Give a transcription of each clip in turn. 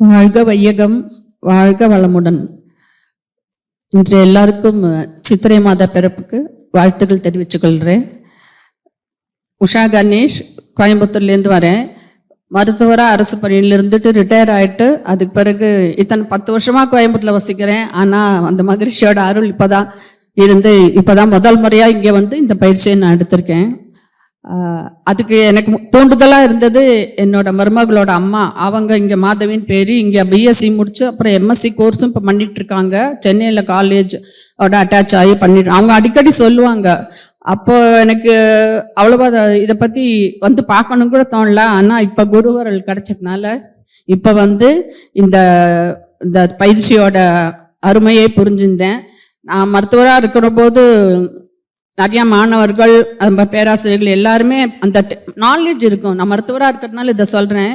வாழ்க வையகம் வாழ்க வளமுடன். இன்று எல்லாருக்கும் சித்திரை மாத பிறப்புக்கு வாழ்த்துக்கள் தெரிவித்துக் கொள்கிறேன். உஷா கணேஷ் கோயம்புத்தூர்லேருந்து வரேன். மருத்துவராக அரசு பணியில் இருந்துட்டு ரிட்டையர் ஆயிட்டு அதுக்கு பிறகு இத்தனை பத்து வருஷமாக கோயம்புத்தூரில் வசிக்கிறேன். ஆனால் அந்த மகிழ்ச்சியோட அருள் இப்போ தான் இருந்து இப்போ தான் முதல் முறையாக இங்கே வந்து இந்த பயிற்சியை நான் எடுத்திருக்கேன். அதுக்கு எனக்கு தூண்டுதலாக இருந்தது என்னோட மருமகளோட அம்மா. அவங்க இங்கே மாதவின் பேர் இங்கே பிஎஸ்சி முடிச்சு அப்புறம் எம்எஸ்சி கோர்ஸும் இப்போ பண்ணிட்டு இருக்காங்க சென்னையில காலேஜ் அட்டாச் ஆகி பண்ணிட்டு அவங்க அடிக்கடி சொல்லுவாங்க. அப்போ எனக்கு அவ்வளோவா இதை பற்றி வந்து பார்க்கணும் கூட தோணல. ஆனால் இப்போ குருவரல் கிடைச்சதுனால இப்போ வந்து இந்த இந்த பயிற்சியோட அருமையை புரிஞ்சிருந்தேன். நான் மருத்துவராக இருக்கிற போது நிறையா மாணவர்கள் நம்ம பேராசிரியர்கள் எல்லாருமே அந்த நாலேஜ் இருக்கும். நான் மருத்துவராக இருக்கிறதுனால இதை சொல்கிறேன்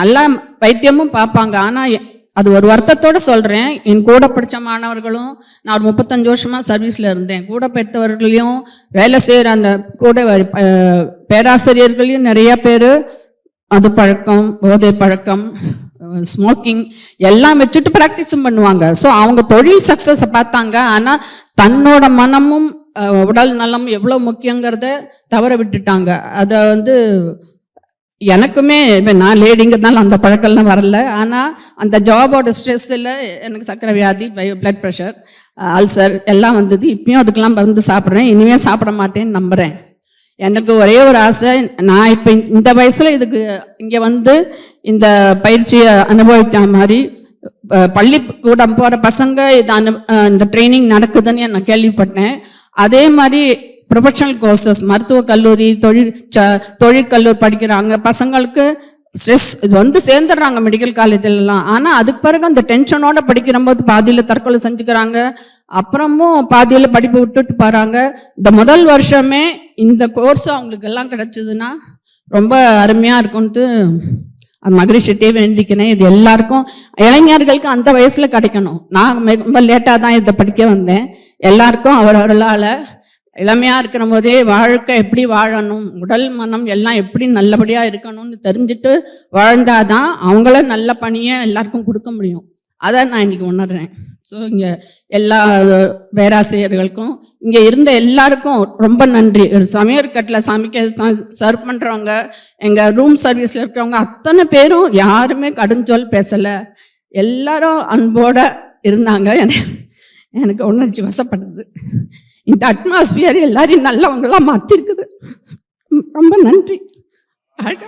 நல்லா வைத்தியமும் பார்ப்பாங்க. ஆனால் அது ஒரு வருத்தத்தோடு சொல்கிறேன் என் கூட படித்த மாணவர்களும் நான் ஒரு முப்பத்தஞ்சு வருஷமாக சர்வீஸில் இருந்தேன். கூட பெற்றவர்களையும் வேலை செய்கிற அந்த கூட பேராசிரியர்களையும் நிறைய பேர் அது பழக்கம் போதை பழக்கம் ஸ்மோக்கிங் எல்லாம் வச்சுட்டு ப்ராக்டிஸும் பண்ணுவாங்க. ஸோ அவங்க தொழில் சக்ஸஸை பார்த்தாங்க. ஆனால் தன்னோட மனமும் உடல் நலம் எவ்வளோ முக்கியங்கிறத தவற விட்டுட்டாங்க. அதை வந்து எனக்குமே இப்போ நான் லேடிங்கிறதுனால அந்த பழக்கம்லாம் வரல. ஆனால் அந்த ஜாபோட ஸ்ட்ரெஸ்ஸில் எனக்கு சர்க்கரை வியாதி பிளட் ப்ரெஷர் அல்சர் எல்லாம் வந்தது. இப்பயும் அதுக்கெல்லாம் மருந்து சாப்பிட்றேன். இனிமேல் சாப்பிட மாட்டேன்னு நம்புகிறேன் எனக்கு ஒரே ஒரு ஆசை நான் இப்போ இந்த வயசில் இதுக்கு இங்கே வந்து இந்த பயிற்சியை அனுபவித்த மாதிரி பள்ளிக்கூடம் போகிற பசங்க இது அனு இந்த ட்ரைனிங் நடக்குதுன்னு நான் கேள்விப்பட்டேன். அதே மாதிரி ப்ரொஃபஷனல் கோர்சஸ் மருத்துவ கல்லூரி தொழில் ச- தொழிற்கல்லூரி படிக்கிறாங்க. பசங்களுக்கு ஸ்ட்ரெஸ் இது வந்து சேர்ந்துடுறாங்க மெடிக்கல் காலேஜ்லாம் ஆனால் அதுக்கு பிறகு அந்த டென்ஷனோட படிக்கிற போது பாதியில் தற்கொலை செஞ்சுக்கிறாங்க. அப்புறமும் பாதியில் படிப்பு விட்டுட்டு போகிறாங்க இந்த முதல் வருஷமே இந்த கோர்ஸ் அவங்களுக்கு எல்லாம் ரொம்ப அருமையாக இருக்கும்ட்டு அது மகிழ்ச்சிட்டே வேண்டிக்கிறேன். இது எல்லாருக்கும் இளைஞர்களுக்கு அந்த வயசில் கிடைக்கணும். நான் ரொம்ப லேட்டாக தான் இதை படிக்க வந்தேன். எல்லாருக்கும் அவரவர்களால் இளமையாக இருக்கிற போதே வாழ்க்கை எப்படி வாழணும் உடல் மனம் எல்லாம் எப்படி நல்லபடியாக இருக்கணும்னு தெரிஞ்சுட்டு வாழ்ந்தாதான் அவங்கள நல்ல பணியை எல்லாருக்கும் கொடுக்க முடியும். அதை நான் இன்னைக்கு உணர்றேன். ஸோ இங்கே எல்லா பேராசிரியர்களுக்கும் இங்கே இருந்த எல்லாருக்கும் ரொம்ப நன்றி. ஒரு சமையற்கட்டில் சமைக்க சர்வ் பண்ணுறவங்க எங்கள் ரூம் சர்வீஸில் இருக்கிறவங்க அத்தனை பேரும் யாருமே கடுஞ்சொல் பேசலை. எல்லாரும் அன்போடு இருந்தாங்க. எனக்கு உணர்ச்சி வசப்படுது. இந்த அட்மாஸ்பியர் எல்லாரையும் நல்லவங்களா மாற்றிருக்குது ரொம்ப நன்றி. அழகா.